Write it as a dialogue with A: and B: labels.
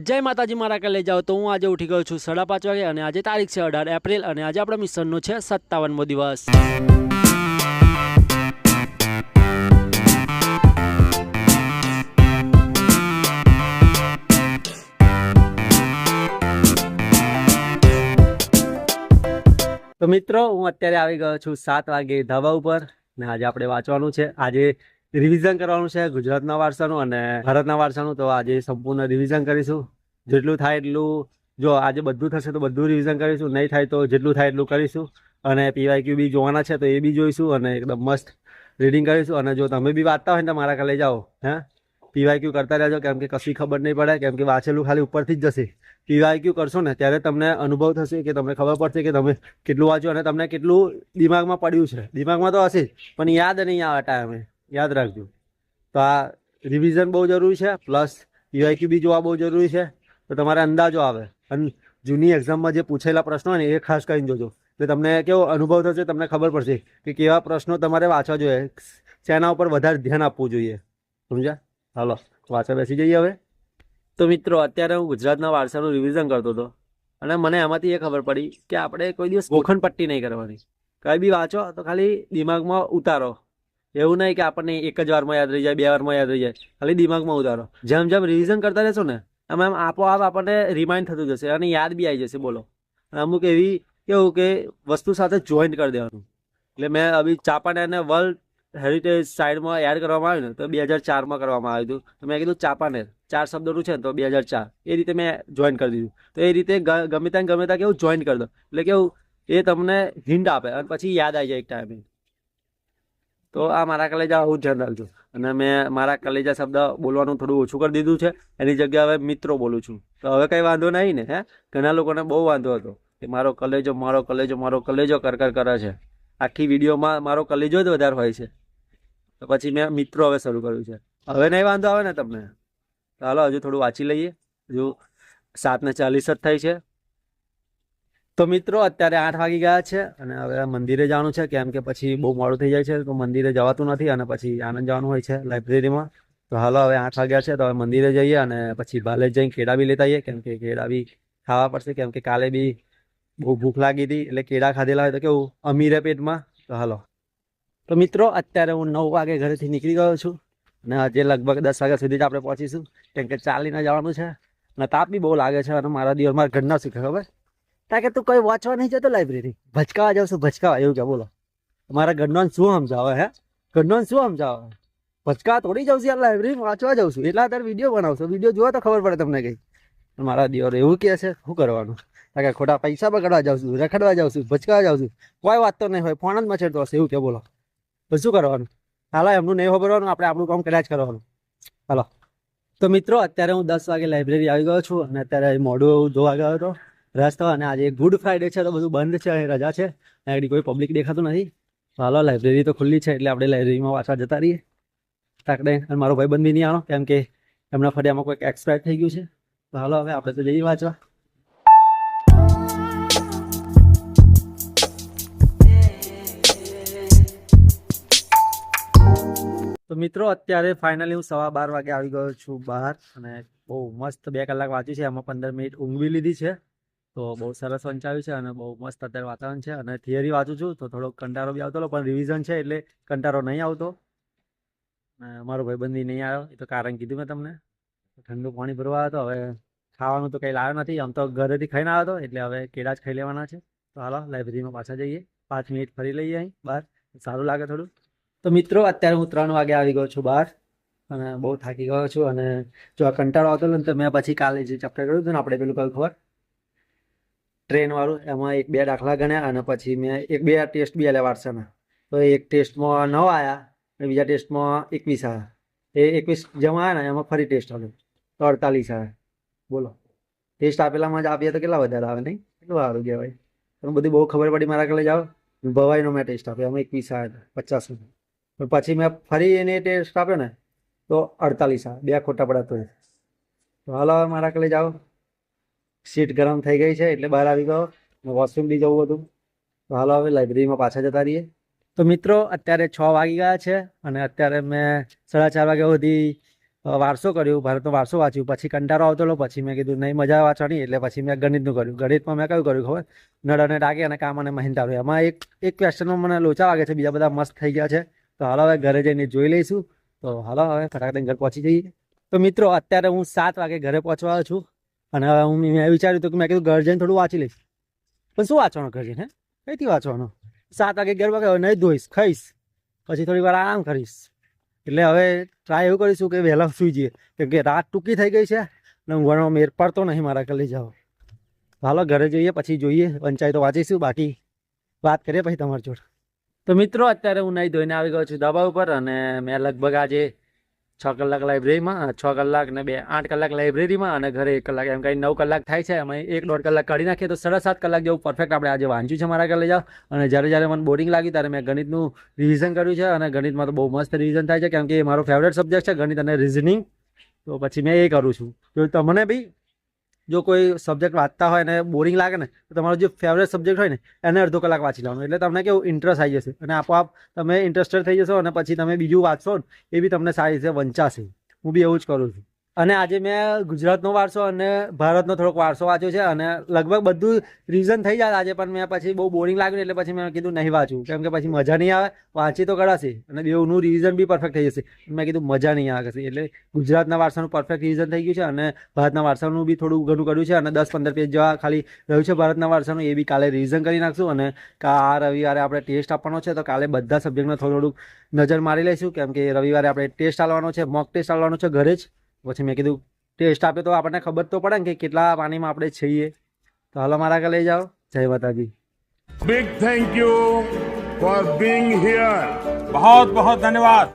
A: જય માતાજી, મારા કે લઈ જાઓ તો હું આજે ઉઠી ગયો છું સાડા પાંચ વાગે અને આજે તારીખ છે અઢાર એપ્રિલ અને આજે આપણા મિશનનો છે સત્તાવનમો દિવસ. તો મિત્રો, હું અત્યારે આવી ગયો છું સાત વાગે ધાબા ઉપર ને આજે આપણે વાંચવાનું છે. આજે રિવિઝન કરવાનું છે ગુજરાતના વારસાનું અને ભારતના વારસાનું. તો આજે સંપૂર્ણ રિવિઝન કરીશું. જેટલું થાય એટલું, જો આજે બધું થશે તો બધું રિવિઝન કરીશું. નહીં થાય તો જેટલું થાય એટલું કરીશું. અને પીવાયક્યુ બી જોવાના છે તો એ બી જોઈશું અને એકદમ મસ્ત રીડિંગ કરીશું. અને જો તમે બી વાંચતા હોય ને મારા કાલે જાઓ, હે? પીવાયક્યુ કરતા રહેજો, કેમ કે કશી ખબર નહીં પડે, કેમ કે વાંચેલું ખાલી ઉપરથી જ જશે. પીવાયક્યુ કરશો ને, ત્યારે તમને અનુભવ થશે કે તમને ખબર પડશે કે તમે કેટલું વાંચ્યું અને તમને કેટલું દિમાગમાં પડ્યું છે. દિમાગમાં તો હશે, પણ યાદ નહીં આવે ટાઈમે યાદ રાખજો. તો આ રિવિઝન બહુ જરૂરી છે પ્લસ યુઆઈક્યુ બી જોવા બહુ જરૂરી છે. તો તમારે અંદાજો આવે. અને જૂની એક્ઝામમાં જે પૂછેલા પ્રશ્નો હોય ને એ ખાસ કરીને જોજો. એટલે તમને કેવો અનુભવ થશે તમને ખબર પડશે કે કેવા પ્રશ્નો તમારે વાંચવા જોઈએ. શેના ઉપર વધારે ધ્યાન આપવું જોઈએ. સમજ્યા? હાલો વાંચવા બેસી જઈએ હવે. તો મિત્રો અત્યારે હું ગુજરાતના વારસાનું રિવિઝન કરતો હતો. અને મને એમાંથી એ ખબર પડી કે આપણે કોઈ દિવસ ગોખણપટ્ટી નહીં કરવાની. કંઈ બી વાંચો તો ખાલી દિમાગમાં ઉતારો. એવું નહીં કે આપણને એક જ વારમાં યાદ રહી જાય, બે વારમાં યાદ રહી જાય. ખાલી દિમાગમાં ઉતારો. જેમ જેમ રિવિઝન કરતા રહેશો ને, એમ એમ આપોઆપ આપણને રિમાઇન્ડ થતું જશે અને યાદ બી આવી જશે, બોલો. અમુક એવી કેવું કે વસ્તુ સાથે જોઈન્ટ કરી દેવાનું. એટલે મેં અભી ચાપાને અને વર્લ્ડ હેરિટેજ સાઇડમાં એડ કરવામાં આવ્યું ને, તો બે હજાર ચારમાં કરવામાં આવ્યું હતું. મેં કીધું ચાપાનેર ચાર શબ્દોનું છે ને, તો બે હજાર ચાર. એ રીતે મેં જોઈન કરી દીધું. તો એ રીતે ગમે ત્યાં ગમે ત્યાં કેવું જોઈન કરી દો. એટલે કેવું એ તમને હિન્ટ આપે અને પછી યાદ આવી જાય એક ટાઈમે તો આ મારા કલેજા હું ધ્યાન રાખજો અને મેં મારા કલેજા શબ્દ બોલવાનું થોડું ઓછું કરી દીધું છે. એની જગ્યાએ હવે મિત્રો બોલું છું. તો હવે કંઈ વાંધો નહીં ને, હે? ઘણા લોકોને બહુ વાંધો હતો કે મારો કલેજો મારો કલેજો મારો કલેજો કર કર છે. આખી વિડીયોમાં મારો કલેજો જ વધારે હોય છે. તો પછી મેં મિત્રો હવે શરૂ કર્યું છે. હવે નહીં વાંધો આવે ને તમને? ચાલો, હજુ થોડું વાંચી લઈએ. હજુ સાતને ચાલીસ જ થઈ છે. તો મિત્રો, અત્યારે આઠ વાગી ગયા છે અને હવે મંદિરે જવાનું છે. કેમ કે પછી બહુ મોડું થઈ જાય છે, તો મંદિરે જવાતું નથી અને પછી આનંદ જવાનું હોય છે લાઇબ્રેરીમાં. તો હાલો, હવે આઠ વાગ્યા છે, તો હવે મંદિરે જઈએ અને પછી ભાલે જઈને કેળા બી લેતા આવીએ. કેમ કે કેળા બી ખાવા પડશે. કેમ કે કાલે બી બહુ ભૂખ લાગી હતી, એટલે કેળા ખાધેલા હોય તો કેવું, અમીરે પેટમાં. તો હાલો. તો મિત્રો, અત્યારે હું નવ વાગે ઘરેથી નીકળી ગયો છું અને આજે લગભગ દસ વાગ્યા સુધી જ આપણે પહોંચીશું. કેમ કે ચાલીને જવાનું છે અને તાપ બી બહુ લાગે છે અને મારા દિવસ મારા ઘરના શીખે ખબર? કારણ કે તું કોઈ વાંચવા નહીં જતો લાઇબ્રેરી ભચકાવા જાવ છું ભચકાવા એવું કે, બોલો. મારા ઘરનો શું સમજાવે, હે? ઘરનો શું સમજાવે? ભચકા તોડી જાઉં છું યાર લાઇબ્રેરી વાંચવા જાઉં છું. એટલા અત્યારે વીડિયો બનાવશો. વીડિયો જોવા તો ખબર પડે તમને કઈ. મારા દિયોર એવું કહે છે, શું કરવાનું? કારણ કે ખોટા પૈસા બગાડવા જાઉં છું, રખડવા જાઉં છું ભચકાવા જાઉં છું. કોઈ વાત તો નહીં હોય, ફોન જ મચેડતો હશે. એવું કે, બોલો. તો શું કરવાનું? હાલો, એમનું નહીં ખબરવાનું આપણે આપણું કામ કર્યા કરવાનું. હાલો. તો મિત્રો, અત્યારે હું દસ વાગે લાઇબ્રેરી આવી ગયો છું અને અત્યારે એવું જોવા ગયો હતો. રસ્તો અને આજે ગુડ ફ્રાઈડે છે તો બધું બંધ છે અને રજા છે. આગળ કોઈ પબ્લિક દેખાતું નથી. હાલો લાઇબ્રેરી તો ખુલ્લી છે એટલે આપણે લાઇબ્રેરીમાં વાંચવા જતા રહીએ. તાકડે અને મારો ભાઈ બંધ બી નહીં આવો, કેમ કે એમના ફરિયામાં કોઈક એક્સપાયર થઈ ગયું છે. તો હાલો, હવે આપણે તો જઈએ વાંચવા. તો મિત્રો, અત્યારે ફાઇનલી હું સવા બાર વાગે આવી ગયો છું બહાર અને બહુ મસ્ત બે કલાક વાંચ્યું છે. એમાં પંદર મિનિટ ઊંઘવી લીધી છે. તો બહુ સરસ વંચાવ્યું છે અને બહુ મસ્ત અત્યારે વાતાવરણ છે. અને થિયરી વાંચું છું તો થોડોક કંટાળો બી આવતો હતો, પણ રિવિઝન છે એટલે કંટાળો નહીં આવતો. મારો ભાઈબંધી નહીં આવ્યો, એ તો કારણ કીધું મેં તમને. ઠંડુ પાણી ભરવા આવ્યો હતો હવે ખાવાનું તો કંઈ લાવ્યો નથી, આમ તો ઘરેથી ખાઈને આવ્યો હતો એટલે હવે કેળા જ ખાઈ લેવાના છે. તો હાલો લાઇબ્રેરીમાં પાછા જઈએ. પાંચ મિનિટ ફરી લઈએ અહીં, બહાર. સારું લાગે થોડું. તો મિત્રો, અત્યારે હું ત્રણ વાગે આવી ગયો છું બહાર અને બહુ થાકી ગયો છું અને જો આ કંટાળો આવતો ને તો મેં પછી કાલે જે ચેપ્ટર કર્યું હતું ને, આપણે પેલું કયું ખબર? ટ્રેન વાળું, એમાં એક બે દાખલા ગણ્યા અને પછી મેં એક બે ટેસ્ટ બી આલ્યા વારસાના. તો એક ટેસ્ટમાં નવ આવ્યા અને બીજા ટેસ્ટમાં એકવીસ આવ્યા એ એકવીસ જમા આવ્યા ને એમાં ફરી ટેસ્ટ આવ્યો તો અડતાલીસ આવ્યા બોલો. ટેસ્ટ આપેલામાં જ આપીએ તો કેટલા વધારે આવે નહીં? કેટલું સારું કહેવાય. તમને બધી બહુ ખબર પડી મારા કલે જાઓ. ભવાઈનો મેં ટેસ્ટ આપ્યો, એમાં એકવીસ આવ્યા હતા, પચાસ પણ પછી મેં ફરી એને ટેસ્ટ આપ્યો ને, તો અડતાલીસ આવે બે ખોટા પડાતો તો હાલો હવે મારા કલે જાઓ. સીટ ગરમ થઈ ગઈ છે એટલે બહાર આવી ગયો વોશરૂમ બી જવું હતું તો હાલો હવે લાઇબ્રેરીમાં પાછા જતા રહીએ. તો મિત્રો, અત્યારે છ વાગી ગયા છે અને અત્યારે મેં સાડા ચાર વાગ્યા સુધી વારસો કર્યું. ભારતનો વારસો વાંચ્યું. પછી કંટાળો આવતો હતો પછી મેં કીધું, નહીં, મજા વાંચવાની. એટલે પછી મેં ગણિતનું કર્યું. ગણિતમાં મેં કયું કર્યું ખબર? નળ અને ટાંકી અને કામ અને મહિન્દારું એમાં એક એક ક્વેશ્ચનમાં મને લોચા વાગે છે. બીજા બધા મસ્ત થઈ ગયા છે. તો હાલો હવે ઘરે જઈને જોઈ લઈશું. તો હાલો હવે ફટાફટ ઘર પહોંચી જઈએ. તો મિત્રો, અત્યારે હું સાત વાગે ઘરે પહોંચવા છું. અને હવે હું મેં વિચાર્યું હતું કે મેં કીધું ઘર જઈને થોડું વાંચી લઈશ. પણ શું વાંચવાનું ઘર જઈને કઈથી વાંચવાનું? સાત વાગે અગિયાર વાગે નહીં ધોઈશ, ખાઈશ. પછી થોડી વાર આરામ કરીશ. એટલે હવે ટ્રાય એવું કરીશું કે વહેલા સૂઈ જઈએ. કેમ કે રાત ટૂંકી થઈ ગઈ છે અને ઊંઘવાનો મેર પડતો નહીં મારા કલી જાઓ. હાલો, ઘરે જઈએ, પછી જોઈએ. પંચાયતો વાંચીશું, બાકી વાત કરીએ પછી તમારી જોડે. તો મિત્રો, અત્યારે હું નહીં ધોઈને આવી ગયો છું દબાવ ઉપર અને મેં લગભગ આજે છ કલાક લાઇબ્રેરીમાં છ કલાક ને બે, આઠ કલાક લાઇબ્રેરીમાં અને ઘરે એક કલાક, એમ કંઈ નવ કલાક થાય છે, એમાં એક દોઢ કલાક કાઢી નાખીએ તો સાડા સાત કલાક જેવું પરફેક્ટ આપણે આજે વાંચ્યું છે મારા ઘરે લઈ જાઓ. અને જ્યારે જ્યારે મને બોરિંગ લાગ્યું ત્યારે મેં ગણિતનું રિવિઝન કર્યું છે અને ગણિતમાં તો બહુ મસ્ત રિવિઝન થાય છે, કેમ કે એ મારો ફેવરેટ સબ્જેક્ટ છે ગણિત અને રિઝનિંગ તો પછી મેં એ કરું છું. તો તમને બી જો કોઈ સબ્જેક્ટ વાંચતા હોય અને બોરિંગ લાગે ને, તો તમારો જે ફેવરેટ સબ્જેક્ટ હોય ને, એને અડધો કલાક વાંચી લેવાનો. એટલે તમને કેવું ઇન્ટરેસ્ટ આવી જશે. અને આપોઆપ તમે ઇન્ટરેસ્ટેડ થઈ જશો અને પછી તમે બીજું વાંચશો ને, એ બી તમને સારી રીતે વંચાશે. હું બી એવું જ કરું છું. અને આજે મેં ગુજરાતનો વારસો અને ભારતનો થોડોક વારસો વાંચ્યો છે અને લગભગ બધું રિઝન થઈ જાય આજે, પણ મેં પછી બહુ બોરિંગ લાગ્યું એટલે પછી મેં કીધું નહીં વાંચું. કેમ કે પછી મજા નહીં આવે, વાંચી તો કરાશે અને બેઉનું રિવિઝન બી પરફેક્ટ થઈ જશે. મેં કીધું મજા નહીં આવે એટલે ગુજરાતના વારસાનું પરફેક્ટ રિવિઝન થઈ ગયું છે અને ભારતના વારસાનું બી થોડું ઘણું કર્યું છે અને દસ પંદર પેજ જેવા ખાલી રહ્યું છે ભારતના વારસાનું, એ બી કાલે રિવિઝન કરી નાખશું અને આ રવિવારે આપણે ટેસ્ટ આપવાનો છે તો કાલે બધા સબ્જેક્ટમાં થોડું થોડુંક નજર મારી લઈશું. કેમ કે રવિવારે આપણે ટેસ્ટ ચાલવાનો છે મોક ટેસ્ટ ચાલવાનો છે ઘરે જ. પછી મેં કીધું ટેસ્ટ આપે તો આપણને ખબર તો પડે ને કે કેટલા પાણીમાં આપણે છીએ. તો હાલો મારા ઘરે લઈ જાઓ. જય માતાજી.
B: Big thank you for being here
C: બહુ બહુ ધન્યવાદ